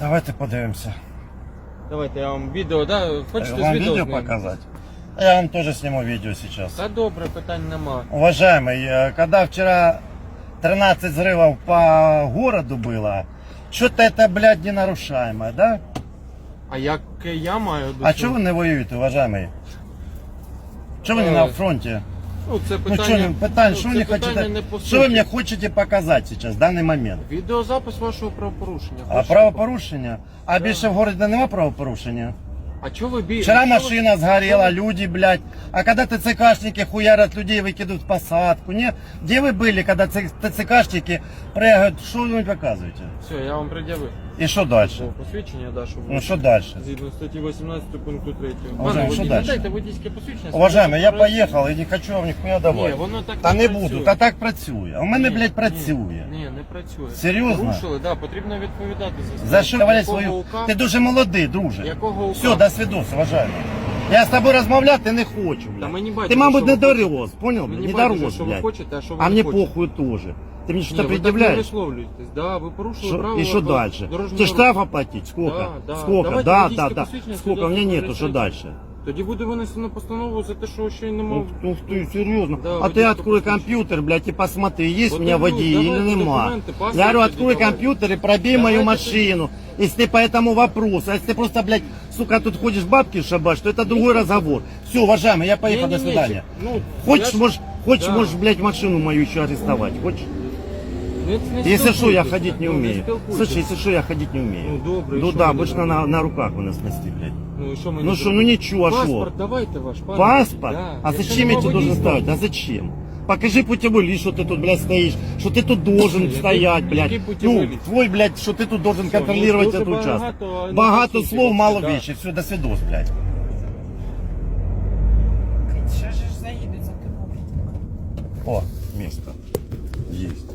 Давайте подивимося. Давайте я вам відео, да? Хочете Вам з відео видео знімемо? показать? А Я вам тоже сниму видео сейчас. Та добре, питань нема. Уважаемый, э, когда вчера 13 взрывов по городу было, что-то это, блядь, не нарушаемое, да? А як я маю до А цього? что вы не воюете, уважаемый? Что вы не Э, на фронте? Ну, це Ну питання, что, питание, ну, что вы це мне питання хотите, не по что вы суті. мне хотите показать сейчас, в данный момент? Відеозапис вашого правопорушення. А Хочете? правопорушення? А більше в городі нема правопорушення? А чого ви бі... Вчера чого ви- машина сгорела, люди, блядь. А когда ТЦКшники хуярят людей, выкидывают в посадку, не? Где вы были, когда ц- ТЦКшники прыгают? Что вы мне показываете? Все, я вам пред'явив. И что дальше? Посвідчення, да, щоб Ну что дальше? Згідно статті 18 пункту 3. Уважаємо, що дальше? Дайте водійське посвідчення. Уважаемый, я Про- поехал и не хочу вам нихуя Ні, давать. воно так Та не працює. буду, та так працює. А у мене, Ні, блядь, працює. Ні, не працює. Серйозно? Порушили, да, потрібно відповідати за За що Якого свою? ука? Ти дуже молодий, друже. Якого ука? Все, до свидос, уважаемый. Я з тобою розмовляти не хочу, Та блядь. мені Ти, мабуть, що не ви дорос, понял? Мені Не байдуже, дорос, що ви блядь. хочете, а що ви А не мне хочете. похуй тоже. Ты мне Ні, что-то ви так не предъявляешь? висловлюєтесь. Да, ви порушили Шо- правила и что дор- дальше? дорожнього Ты руху. штраф оплатить? Сколько? Да, да. Сколько? Давайте Да, водительское да, да. посвящение Сколько? У свидетельство меня про нету, что реєстрацію. дальше? Тоді буде винесено постанову за те, що ще й не мав. Ух, ух ты, серьезно? Да, а ты водительское открой посвящение. компьютер, блядь, и посмотри, есть у Вот меня и ну, водитель или давайте нема. документы, паспорт Я говорю, тоді открой давайте. компьютер и пробей мою Давайте машину. Если ты по этому вопросу, а если ты просто, блядь, сука, тут ходишь бабки шабаш, то это другой разговор. Все, уважаемый, я поехал, до Ні-ні-ні, свидания. Ну, я Хочешь, ж- можешь, хочешь, Да. можешь, блядь, машину мою еще арестовать. Хочешь? Не- не Если что, я спілкуйтесь, ходить не ну, умею. спілкуйтесь. Слушай, если что, я ходить не умею. Ну, добре, і Ну що да, мені обычно робити? на, на руках у нас нести, блядь. Ну, і що мені Ну що, зробити? ну нічого, а що? Паспорт давайте ваш, пане. Паспорт? Да. А Якщо зачем я нема тебе должен водійства, ставить? А зачем? Покажи путевой лист, что ты тут, блядь, стоишь, что ты тут должен Який- стоять, блядь. який путевой Ну, лист? твой, блядь, что ты тут должен Все, контролировать ну, этот дуже участок. багато, а не Багато по суті, слов, мало да. вещи. Все, до свидос, блядь. Сейчас же заїде за кермо. О, место. Есть.